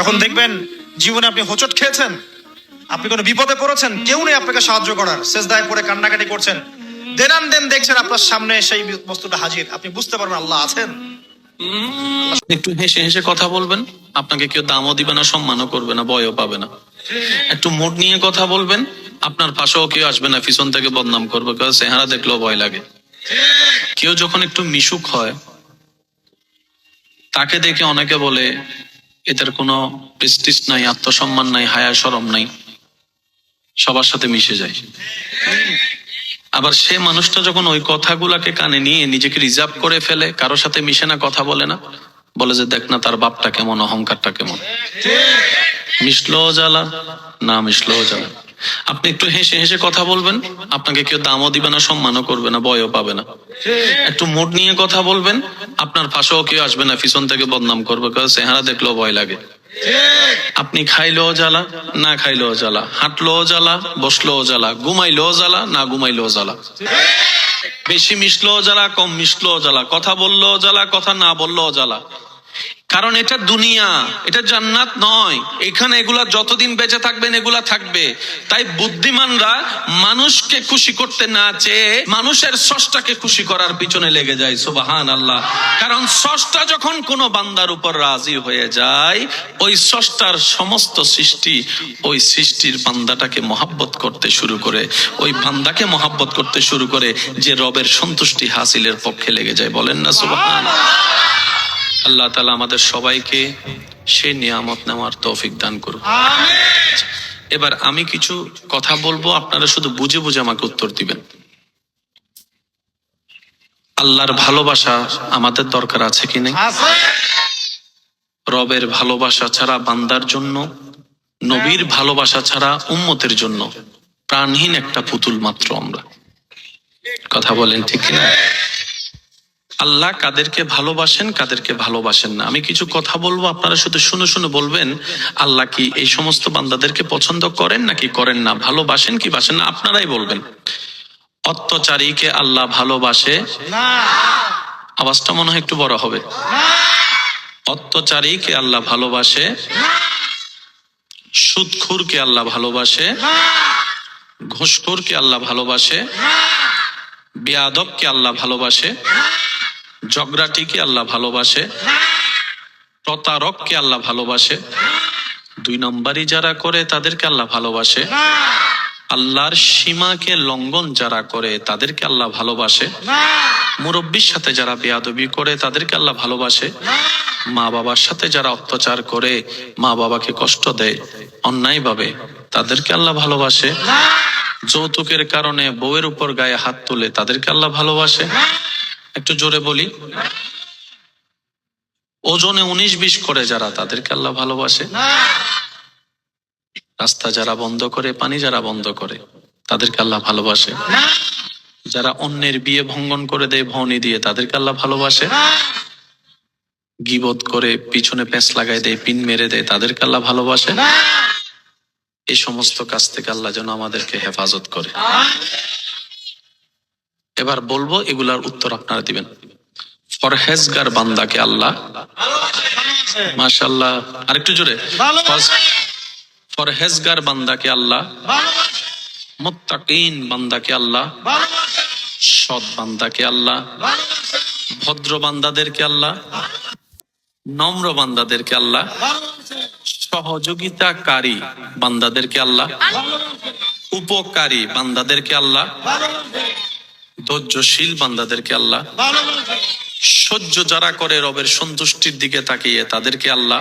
যখন দেখবেন জীবনে আপনি হোচট খেয়েছেন, আপনি কোনো বিপদে পড়েছেন, কেউ নেই আপনাকে সাহায্য করার শেষদায় পড়ে কান্নাকাটি করছেন, দেনান দেন দেখছেন আপনার সামনে সেই বস্তুটা হাজির। আপনি বুঝতে পারবেন আল্লাহ আছেন। একটু হেসে হেসে কথা বলবেন, আপনাকে কেউ দামও দিবে না, সম্মানও করবে না ভয়ও পাবে না। একটু মুড নিয়ে কথা বলবেন, আপনার পাশেও কেউ আসবে না, পিছন থেকে বদনাম করবে, কেউ চেহারা দেখলেও ভয় লাগে। কেউ যখন একটু মিশুক হয়, তাকে দেখে অনেকে বলে এদের কোনো প্রেস্টিস নাই আত্মসম্মান নাই হায়া সরম নাই। সবার সাথে মিশে যায়। আবার সে মানুষটা যখন ওই কথাগুলাকে কানে নিয়ে নিজেকে রিজার্ভ করে ফেলে কারও সাথে মিশে না কথা বলে না বলে যে দেখ না তার বাপটা কেমন অহংকারটা কেমন? মিশলো জ্বালা না মিশলো জ্বালা। আপনি একটু হেসে হেসে কথা বলবেন। আপনাকে কেউ দামও দিবে না, সম্মানও করবে না ভয়ও পাবে না। একটু মুড নিয়ে কথা বলবেন। আপনার পাশেও কেউ আসবে না, পিছন থেকে বদনাম করবে, কেউ চেহারা দেখলেও ভয় লাগে। আপনি খাইলেও জ্বালা, না খাইলেও জ্বালা, হাঁটলেও জ্বালা, বসলেও জ্বালা, ঘুমাইলেও জ্বালা, না ঘুমাইলেও জ্বালা। বেশি মিশলেও জ্বালা, কম মিশলেও জ্বালা, কথা বললেও জ্বালা, কথা না বললেও জ্বালা। কারণ এটা দুনিয়া, এটা জান্নাত নয়। এখানে এগুলা যতদিন বেঁচে থাকবেন, এগুলা থাকবে। তাই বুদ্ধিমানরা মানুষকে খুশি করতে না চেয়ে মানুষের সষ্টাকে খুশি করার পিছনে লেগে যায় সুবাহান আল্লাহ কারণ সষ্টা যখন কোনো বান্দার উপর রাজি হয়ে যায়, ওই সষ্টার সমস্ত সৃষ্টি ওই সৃষ্টির বান্দাটাকে মহাব্বত করতে শুরু করে। ওই বান্দাকে মহাব্বত করতে শুরু করে যে রবের সন্তুষ্টি হাসিলের পক্ষে লেগে যায়। বলেন না সুবাহান আল্লাহ তালা আমাদের সবাইকে সে নিয়ামত নেওয়ার তৌফিক দান করুন এবার আমি কিছু কথা বলব আপনারা শুধু বুঝে বুঝে আমাকে উত্তর দিবেন। আল্লাহর ভালোবাসা আমাদের দরকার আছে কি নেই? রবের ভালোবাসা ছাড়া বান্দার জন্য নবীর ভালোবাসা ছাড়া উম্মতের জন্য প্রাণহীন একটা পুতুল মাত্র আমরা। কথা বলেন ঠিক না আল্লাহ কাদেরকে ভালোবাসেন কাদেরকে ভালোবাসেন না। আমি কিছু কথা বলব আপনারা শুধু শুনে শুনে বলবেন আল্লাহ কি এই সমস্ত বান্দাদেরকে পছন্দ করেন নাকি করেন না? ভালোবাসেন কি বাসেন না? আপনারাই বলবেন। অত্যাচারীকে আল্লাহ ভালোবাসে। আওয়াজটা মনে হয় একটু বড় হবে। অত্যাচারীকে আল্লাহ ভালোবাসে। সুদখুরকে আল্লাহ ভালোবাসে। ঘুষখোরকে আল্লাহ ভালোবাসে। বেয়াদবকে আল্লাহ ভালোবাসে। ঝগড়াটিকে আল্লাহ ভালোবাসে, প্রতারককে আল্লাহ ভালোবাসে, দুই নম্বরই যারা করে তাদেরকে আল্লাহ ভালোবাসে, আল্লাহর সীমাকে লঙ্ঘন যারা করে তাদেরকে আল্লাহ ভালোবাসে, মুরব্বীর সাথে যারা বেয়াদবি করে তাদেরকে আল্লাহ ভালোবাসে, মা বাবার সাথে যারা অত্যাচার করে মা বাবাকে কষ্ট দেয়, অন্যায়ভাবে তাদেরকে আল্লাহ ভালোবাসে, যৌতুকের কারণে বউয়ের উপর গায়ে হাত তুলে তাদেরকে আল্লাহ ভালোবাসে একটু জোরে বলি। ওজনে উনিশ বিশ করে যারা, তাদেরকে আল্লাহ ভালোবাসে। রাস্তা যারা বন্ধ করে, পানি যারা বন্ধ করে, তাদেরকে আল্লাহ ভালোবাসে। যারা অন্যের বিয়ে ভঙ্গন করে দেয় ভৌনি দিয়ে, তাদেরকে আল্লাহ ভালোবাসে। গিবত করে পিছনে পেঁচ লাগাই দেয়, পিন মেরে দেয়, তাদেরকে আল্লাহ ভালোবাসে। এই সমস্ত কাজ থেকে আল্লাহ যেন আমাদেরকে হেফাজত করে। এবার বলব এগুলার উত্তর আপনারা দিবেন। ফরহেজগার বান্দাকে আল্লাহ মাশাল্লাহ আরেকটু জোরে। ফরহেজগার বান্দাকে আল্লাহ। মুত্তাকিন বান্দাকে আল্লাহ। সৎ বান্দাকে আল্লাহ। ভদ্র বান্দাদেরকে আল্লাহ। নম্র বান্দাদেরকে আল্লাহ। সহযোগিতাকারী বান্দাদেরকে আল্লাহ। উপকারী বান্দাদেরকে আল্লাহ। ধৈর্যশীল বান্দাদেরকে আল্লাহ সহ্য যারা করে রবের সন্তুষ্টির দিকে তাকিয়ে তাদেরকে আল্লাহ